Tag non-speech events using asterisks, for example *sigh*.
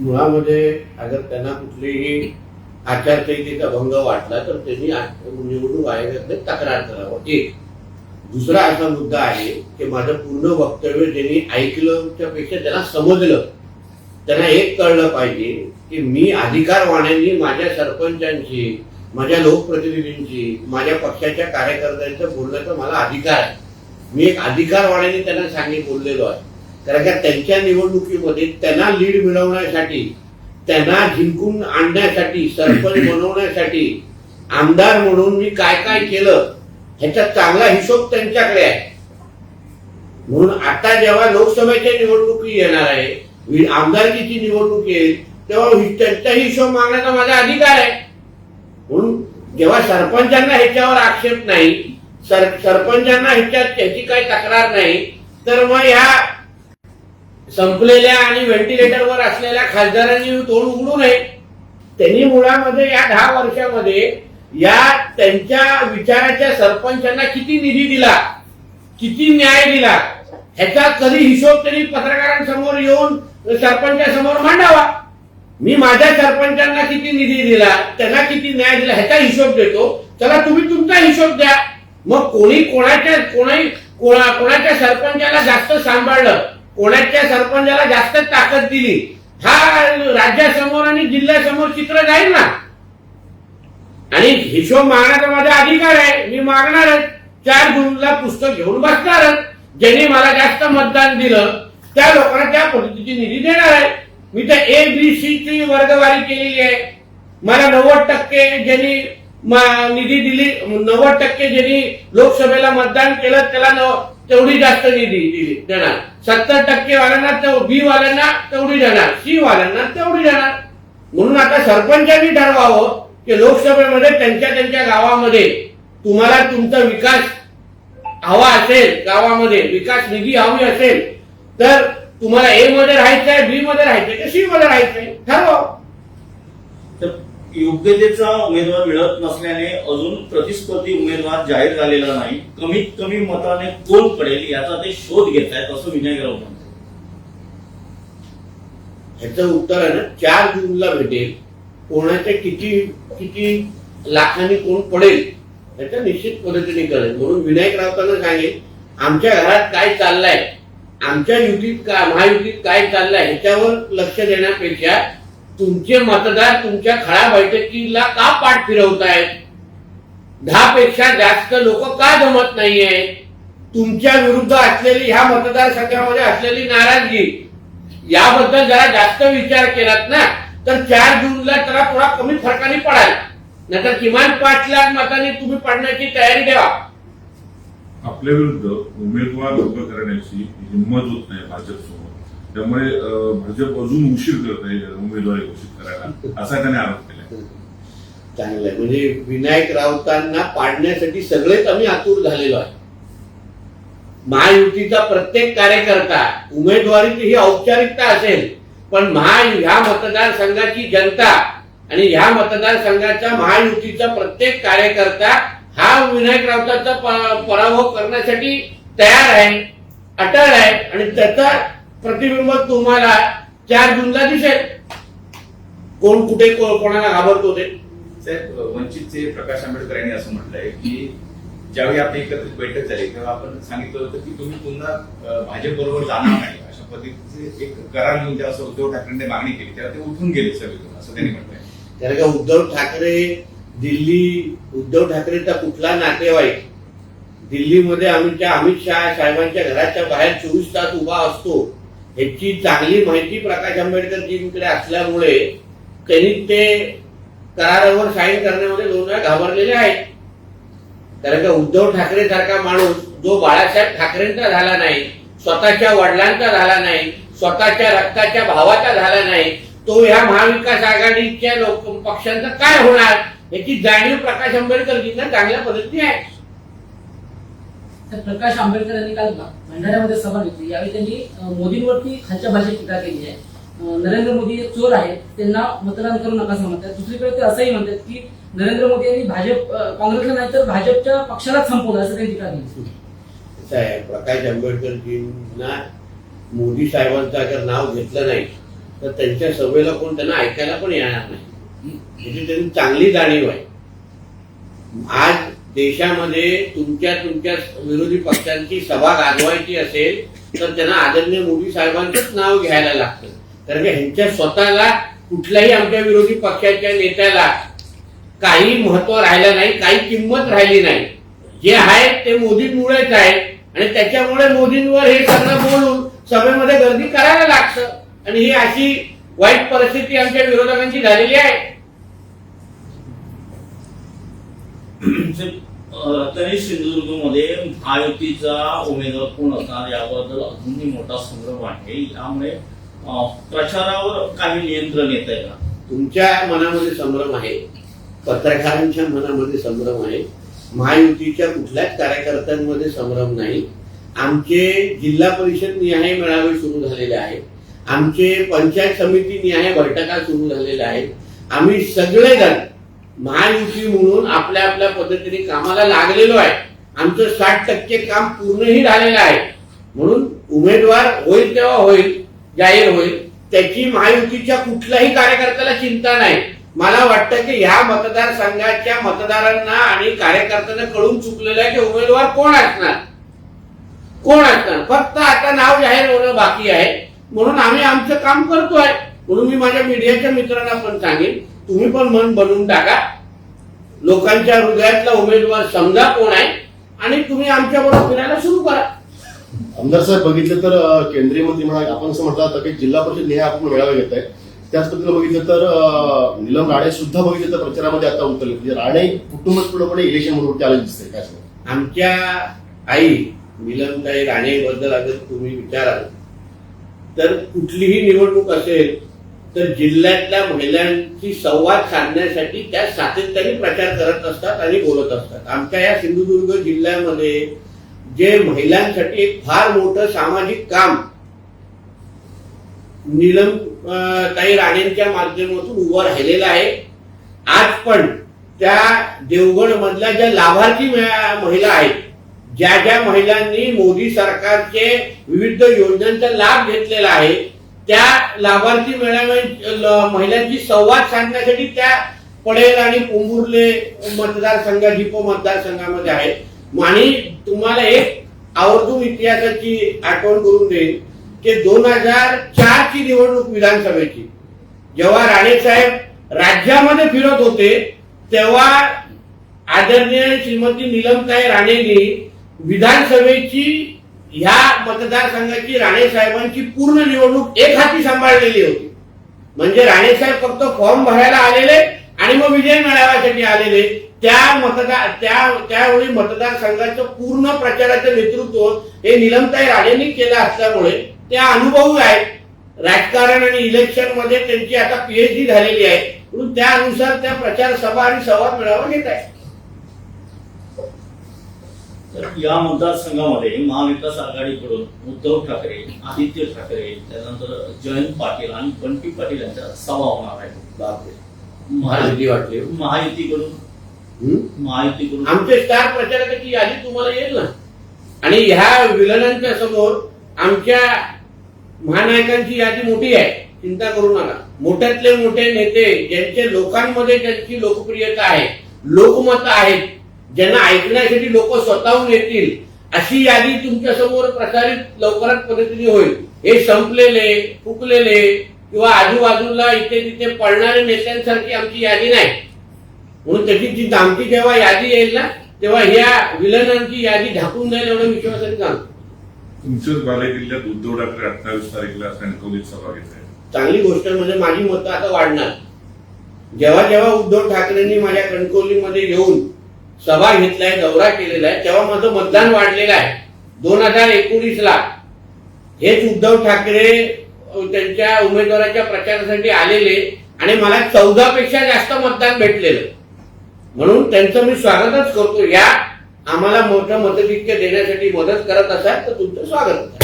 मुळामध्ये अगर त्यांना कुठलीही आचारसंहितेचा भंग वाटला तर त्यांनी निवडणूक आयोगाकडे तक्रार करावं. एक. दुसरा असा मुद्दा आहे की माझं पूर्ण वक्तव्य ज्यांनी ऐकलं पेक्षा त्यांना समजलं. त्यांना एक कळलं पाहिजे की मी अधिकारवाण्यांनी माझ्या सरपंचांची माझ्या लोकप्रतिनिधींची माझ्या पक्षाच्या कार्यकर्त्यांचं बोलण्याचा मला अधिकार आहे. मी एक अधिकारवाण्याने त्यांना सांगित बोललेलो आहे. कारण का त्यांच्या निवडणुकीमध्ये त्यांना लीड मिळवण्यासाठी त्यांना जिंकून आणण्यासाठी सरपंच *clears throat* बनवण्यासाठी आमदार म्हणून मी काय काय केलं ह्याचा चांगला हिशोब त्यांच्याकडे आहे. म्हणून आता जेव्हा लोकसभेच्या निवडणुकी येणार आहे आमदारकीची निवडणूक येईल तेव्हा त्यांचा हिशोब मागण्याचा माझा अधिकार आहे. म्हणून जेव्हा सरपंचांना ह्याच्यावर आक्षेप नाही सर सरपंचांना ह्याच्यात त्याची काही तक्रार नाही तर मग ह्या संपलेल्या आणि व्हेंटिलेटरवर असलेल्या खासदारांनी तोंड उघडू नये. त्यांनी मुळामध्ये या दहा वर्षामध्ये या त्यांच्या विचाराच्या सरपंचांना किती निधी दिला किती न्याय दिला ह्याचा कधी हिशोब त्यांनी पत्रकारांसमोर येऊन सरपंचासमोर मांडावा. मी माझ्या सरपंचांना किती निधी दिला त्यांना किती न्याय दिला ह्याचा हिशोब देतो. त्याला तुम्ही तुमचा हिशोब द्या. मग कोणी कोणाच्या कोणी कोणाच्या सरपंचाला जास्त सांभाळलं कोणाच्या सरपंचाला जास्त ताकद दिली. हा राज्यासमोर आणि जिल्ह्यासमोर चित्र जाईल ना? आणि हिशोब मागण्याचा माझा अधिकार आहे. मी मागणारच चार गुरुला पुस्तक घेऊन बसणारच ज्यांनी मला जास्त मतदान दिलं त्या लोकांना त्या पद्धतीची निधी देणार आहे. मी तर ए बी सी ची वर्गवारी केलेली आहे. मला नव्वद टक्के ज्यांनी निधी दिली नव्वद टक्के ज्यांनी लोकसभेला मतदान केलं त्याला तेवढी जास्त निधी दिली देणार. सत्तर टक्के वाल्यांना बी वाल्यांना तेवढी देणार. सी वाल्यांना तेवढी देणार. म्हणून आता सरपंचांनी ठरवावं की लोकसभेमध्ये त्यांच्या त्यांच्या गावामध्ये तुम्हाला तुमचा विकास हवा असेल गावामध्ये विकास निधी हवी असेल तर तुम्हाला ए मध्ये राहायचंय बी मध्ये राहायचंय की सी मध्ये राहायचंय ठरवा योग्यतेचा उमेदवार मिळत नसल्याने अजून प्रतिस्पर्धी उमेदवार जाहीर झालेला नाही. कमीत कमी मताने कोण पडेल याचा ते शोध घेत आहेत असं विनय राऊत म्हणतात. ह्याचं उत्तर आहे ना चार जूनला भेटेल. कोणाच्या किती किती लाखांनी कोण पडेल ह्याचं निश्चित पद्धतीने कळेल. म्हणून विनायक राऊतांना सांगेल आमच्या घरात काय चाललंय? आमच्या युतीत का महायुतीत काय चाललंय? ह्याच्यावर लक्ष देण्यापेक्षा तुमचे मतदार तुमच्या खळा बैठकीला का पाठ फिरवतायत? दहा पेक्षा जास्त लोक का जमत नाहीये तुमच्या विरुद्ध असलेली ह्या मतदारसंघामध्ये असलेली नाराजगी याबद्दल जरा जास्त विचार केलात ना तर चार जूनला जरा थोडा कमी फरकाने पडाल. नाहीतर किमान पाच लाख मतांनी तुम्ही पडण्याची तयारी द्यावा आपल्या विरुद्ध उमेदवार उभं करण्याची हिंमत होत नाही भाजप समोर त्यामुळे भाजप अजून उशीर करत आहे उमेदवारी घोषित करायला. असा त्याने आरोप केला चांगलं आहे. म्हणजे विनायक राऊतांना पाडण्यासाठी सगळेच आम्ही आतुर झालेलो आहे. महायुतीचा प्रत्येक कार्यकर्ता उमेदवारीची ही औपचारिकता असेल पण महा ह्या मतदारसंघाची जनता आणि ह्या मतदारसंघाचा महायुतीचा प्रत्येक कार्यकर्ता हा विनायक राऊतांचा पराभव करण्यासाठी तयार आहे अटळ आहे आणि त्याचा प्रतिबिंब तुम्हाला चार जूनला दिसेल. कोण कुठे कोणाला घाबरतो ते? साहेब वंचितचे प्रकाश आंबेडकर यांनी असं म्हटलंय की ज्यावेळी आपली एकत्रित बैठक झाली तेव्हा आपण सांगितलं होतं की तुम्ही पुन्हा भाजप बरोबर जाणार नाही. अशा पद्धतीचे एक करार घेऊन जेव्हा असं उद्धव ठाकरेंनी मागणी केली. तेव्हा ते उठून गेले सगळीकडून असं त्यांनी म्हटलंय. कारण का उद्धव ठाकरे दिल्ली उद्धव ठाकरेचा कुठला नातेवाईक? दिल्लीमध्ये आमच्या अमित शहा साहेबांच्या घराच्या बाहेर चोवीस तास उभा असतो. ह्याची चांगली माहिती प्रकाश आंबेडकरजींकडे असल्यामुळे त्यांनी ते करारावर साईन करण्यामध्ये दोन वेळा घाबरलेले आहेत. कारण का उद्धव ठाकरे सारखा माणूस जो बाळासाहेब ठाकरेंचा झाला नाही स्वतःच्या वडिलांचा झाला नाही स्वतःच्या रक्ताच्या भावाचा झाला नाही तो ह्या महाविकास आघाडीच्या लोक पक्षांचा काय होणार? याची जाणीव प्रकाश आंबेडकरजींना चांगल्या पद्धतीने आहे. तर प्रकाश आंबेडकर यांनी काल भंडाऱ्यामध्ये सभा घेतली. यावेळी त्यांनी मोदींवरती खालच्या भाषेत टीका केली आहे. नरेंद्र मोदी हे चोर आहेत त्यांना मतदान करू नका असं म्हणतात. दुसरीकडे ते असंही म्हणतात की नरेंद्र मोदी यांनी भाजप काँग्रेसला नाही तर भाजपच्या पक्षालाच संपवलं असं त्यांनी टीका केली. आहे प्रकाश आंबेडकरजींना मोदी साहेबांचं अगर नाव घेतलं नाही तर त्यांच्या सभेला कोण त्यांना ऐकायला पण येणार नाही. याची त्यांनी चांगली जाणीव आहे. आज देशामध्ये तुमच्या तुमच्या विरोधी पक्षांची सभा गाजवायची असेल तर त्यांना आदरणीय मोदी साहेबांचंच नाव घ्यायला लागतं. कारण की ह्यांच्या स्वतःला कुठल्याही आमच्या विरोधी पक्षाच्या नेत्याला काही महत्त्व राहिलं नाही काही किंमत राहिली नाही. जे आहे ते मोदींमुळेच आहे. आणि त्याच्यामुळे मोदींवर हे सगळं बोलून सभेमध्ये गर्दी करायला लागतं. आणि ही अशी वाईट परिस्थिती आमच्या विरोधकांची झालेली आहे. म्हणजे, रत्नागिरी सिंधुदुर्गमध्ये महायुतीचा उमेदवार कोण असणार याबद्दल अजूनही मोठा संभ्रम आहे. यामुळे प्रचारावर काही नियंत्रण येत आहे का? तुमच्या मनामध्ये संभ्रम आहे. पत्रकारांच्या मनामध्ये संभ्रम आहे. महायुतीच्या कुठल्याच कार्यकर्त्यांमध्ये संभ्रम नाही. आमचे जिल्हा परिषद निहाय मेळावे सुरू झालेले आहेत. आमचे पंचायत समिती निहाय बैठका सुरू झालेल्या आहेत. आम्ही सगळेजण महायुती म्हणून आपल्या आपल्या पद्धतीने कामाला लागलेलो आहे. आमचं साठ टक्के काम पूर्णही झालेलं आहे. म्हणून उमेदवार होईल तेव्हा होईल जाहीर होईल. त्याची महायुतीच्या कुठल्याही कार्यकर्त्याला चिंता नाही. मला वाटतं की ह्या मतदारसंघाच्या मतदारांना आणि कार्यकर्त्यांना कळून चुकलेलं आहे की उमेदवार कोण असणार? कोण असणार? फक्त आता नाव जाहीर होणं बाकी आहे. म्हणून आम्ही आमचं काम करतोय. म्हणून मी माझ्या मीडियाच्या मित्रांना पण सांगेन तुम्ही पण मन बनवून टाका. लोकांच्या हृदयातला उमेदवार समजा कोण आहे आणि तुम्ही आमच्या बरोबर फिरायला सुरू करा. आमदार साहेब बघितलं तर अं, केंद्रीय मंत्री म्हणा आपण असं म्हटलं जातं की जिल्हा परिषद निहाय आपण मेळावे घेत आहे. त्याच पद्धतीनं बघितलं तर अं, नीलम राणे सुद्धा बघितलं तर प्रचारामध्ये आता उतरले. म्हणजे राणे कुटुंबच पूर्णपणे इलेक्शन म्हणून आले दिसते काय सांगू? आमच्या आई मिलनताई राणेबद्दल अगर तुम्ही विचाराल तर कुठलीही निवडणूक असेल तर जिल्ह्यातल्या महिलांची संवाद साधण्यासाठी त्या सातत्याने प्रचार करत असतात आणि बोलत असतात. आमच्या या सिंधुदुर्ग जिल्ह्यामध्ये जे महिलांसाठी एक फार मोठं सामाजिक काम नीलम ताई राणेंच्या माध्यमातून उभं राहिलेलं आहे. आज पण त्या देवगड मधल्या ज्या लाभार्थी महिला आहेत ज्या ज्या महिलांनी मोदी सरकारचे विविध योजनांचा लाभ घेतलेला आहे त्या लाभार्थी मेळाव्या महिलांची संवाद साधण्यासाठी त्या पडेल आणि पोंभुर्ले मतदारसंघ डिपो मतदारसंघामध्ये आहेत आणि तुम्हाला एक आवर्जून इतिहासाची आठवण करून देईल की दोन हजार चार ची निवडणूक विधानसभेची. जेव्हा राणे साहेब राज्यामध्ये फिरत होते तेव्हा आदरणीय श्रीमती नीलमताई राणेंनी विधानसभेची या मतदारसंघाची राणे साहेबांची पूर्ण निवडणूक एक हाती सांभाळलेली होती. म्हणजे राणे साहेब फक्त फॉर्म भरायला आलेले आणि मग विजय मेळाव्यासाठी आलेले. त्या मतदार त्या त्यावेळी मतदारसंघाचं पूर्ण प्रचाराचं नेतृत्व हे निलमताई राणेंनी केलं असल्यामुळे त्या अनुभवी आहेत. राजकारण आणि इलेक्शनमध्ये त्यांची आता पीएचडी झालेली आहे. म्हणून त्यानुसार त्या प्रचार सभा आणि संवाद मेळावा घेत आहे तर या मतदारसंघामध्ये महाविकास आघाडीकडून उद्धव ठाकरे आदित्य ठाकरे त्यानंतर जयंत पाटील आणि बंटी पाटील यांच्या सभा होणार आहे. भीती वाटली. महायुतीकडून? महायुतीकडून. आमचे स्टार प्रचारकाची यादी तुम्हाला येईल ना? आणि ह्या विलनांच्या समोर आमच्या महानायकांची यादी मोठी आहे. चिंता करू नका. मोठ्यातले मोठे नेते ज्यांचे लोकांमध्ये ज्यांची लोकप्रियता आहे लोकमत आहेत ज्यांना ऐकण्यासाठी लोक स्वतःहून येतील अशी यादी तुमच्यासमोर प्रसारित लवकरात पद्धतीने होईल. हे संपलेले फुकलेले किंवा आजूबाजूला इथे तिथे पडणाऱ्या नेत्यांसारखी आमची यादी नाही. म्हणून त्याची जी दामटी जेव्हा यादी येईल ना तेव्हा ह्या विलनांची यादी झाकून जाईल एवढं विश्वासाने सांगतो. तुमच्याच बालेकिल्ल्यात उद्धव ठाकरे अठ्ठावीस तारीखला कणकवलीत सभा घेत आहे. चांगली गोष्ट म्हणजे माझी मतं आता वाढणार. जेव्हा जेव्हा उद्धव ठाकरेंनी माझ्या कणकवलीमध्ये येऊन सभा घेतलाय दौरा केलेला आहे. तेव्हा माझं मतदान वाढलेलं आहे. दोन हजार एकोणीस ला हेच उद्धव ठाकरे त्यांच्या उमेदवाराच्या प्रचारासाठी आलेले आणि मला चौदा पेक्षा जास्त मतदान भेटलेलं. म्हणून त्यांचं मी स्वागतच करतो. या आम्हाला मोठं मतदिक्य देण्यासाठी मदत करत असाल तर तुमचं स्वागत. आहे